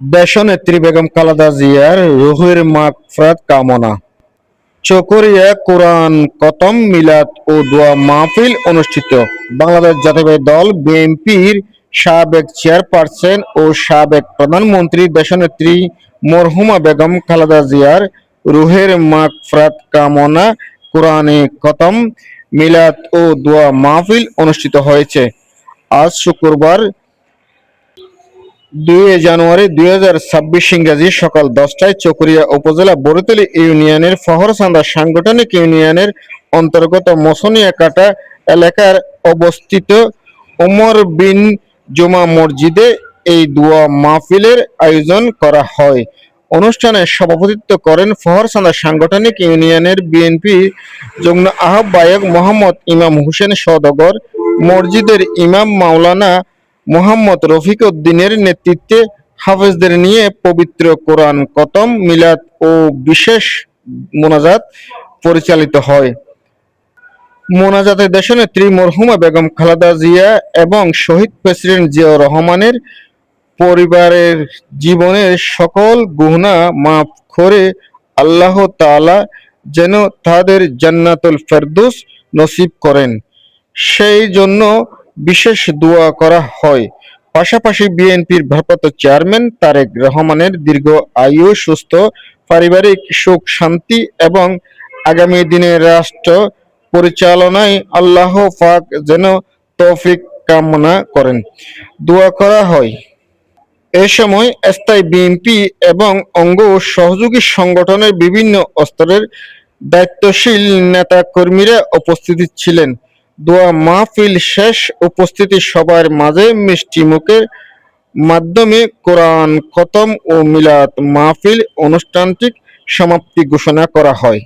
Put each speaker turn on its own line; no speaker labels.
দেশনেত্রী বেগম খালেদা জিয়ার রুহের মাগফিরাত কামনা। চকরিয়া কোরআন কতম মিলাদ ও দোয়া মাহফিল অনুষ্ঠিত। বাংলাদেশ জাতীয় দল বিএনপির সাবেক চেয়ারপারসন ও সাবেক প্রধানমন্ত্রী দেশনেত্রী মরহুমা বেগম খালেদা জিয়ার রুহের মাগফিরাত কামনা কোরআনে কতম মিলাদ ও দোয়া মাহফিল অনুষ্ঠিত হয়েছে। আজ শুক্রবার দুই জানুয়ারি দুই হাজার ছাব্বিশ ইংরাজি সকাল দশটায় চকরিয়া উপজেলা বড়তলী ইউনিয়নের ফহরসান্দা সাংগঠনিক ইউনিয়নের অন্তর্গত মসনিয়া কাটা এলাকার অবস্থিত ওমর বিন জুমা মসজিদে এই দোয়া মাহফিলের আয়োজন করা হয়। অনুষ্ঠানে সভাপতিত্ব করেন ফহরসান্দা সাংগঠনিক ইউনিয়নের বিএনপি যুগ্ম আহ্বায়ক মোহাম্মদ ইমাম হোসেন সদগর মসজিদের ইমাম মাওলানা মোহাম্মদ রফিক উদ্দিনের নেতৃত্বে হাফেজদের নিয়ে পবিত্র কোরআন কতম মিলাদ ও বিশেষ মোনাজাত পরিচালিত হয়। মোনাজাতে দেশনেত্রী মরহুমা বেগম খালেদা জিয়া এবং শহীদ প্রেসিডেন্ট জিয়াউর রহমানের পরিবারের জীবনের সকল গুহনা মাফ করে আল্লাহ তাআলা যেন তাদের জান্নাতুল ফেরদৌস নসিব করেন। সেই জন্য বিশেষ দোয়া করা হয়। পাশাপাশি বিএনপির ভারপ্রাপ্ত চেয়ারম্যান তারেক রহমানের দীর্ঘ আয়ু, সুস্থ পারিবারিক সুখ, শান্তি এবং আগামী দিনে রাষ্ট্র পরিচালনায় আল্লাহ পাক যেন তৌফিক কামনা করেন। দোয়া করা হয়। এ সময় স্থায়ী বিএনপি এবং অঙ্গ সহযোগী সংগঠনের বিভিন্ন স্তরের দায়িত্বশীল নেতাকর্মীরা উপস্থিত ছিলেন। দোয়া মাহফিল শেষ, উপস্থিতি সবার মাঝে মিষ্টি মুখের মাধ্যমে কোরআন খতম ও মিলাদ মাহফিল অনুষ্ঠানটি সমাপ্তি ঘোষণা করা হয়।